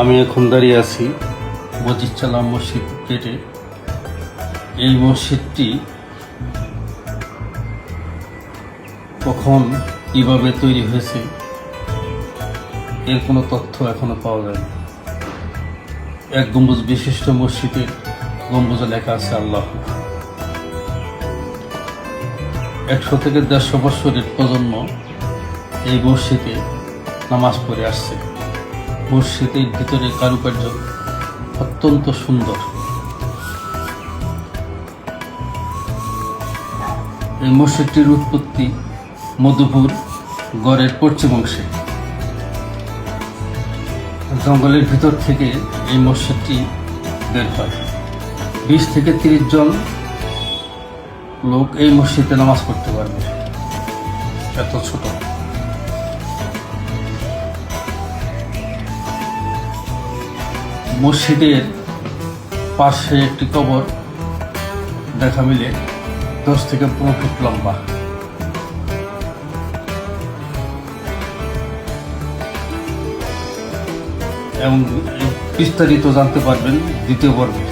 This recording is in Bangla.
আমি এখন দাঁড়িয়ে আছি মজিদচালা মসজিদ গেটে। এই মসজিদটি কখন, কীভাবে তৈরি হয়েছে, এর কোনো তথ্য এখনও পাওয়া যায়নি। এক গম্বুজ বিশিষ্ট মসজিদের গম্বুজে লেখা আছে আল্লাহ। একশো থেকে দেড়শো বছরের প্রজন্ম এই মসজিদে নামাজ পড়ে আসছে। মসজিদের ভিতরে কারুকার্য অত্যন্ত সুন্দর। এই মসজিদটির উৎপত্তি মধুপুর গড়ের পশ্চিম অংশে। জঙ্গলের ভিতর থেকে এই মসজিদটি বের হয়। বিশ থেকে তিরিশ জন লোক এই মসজিদে নামাজ পড়তে পারবে। এত ছোট। মসজিদের পাশে একটি কবর দেখা মিলে, দশ থেকে পনেরো ফিট লম্বা। এবং বিস্তারিত জানতে পারবেন দ্বিতীয় পর্বে।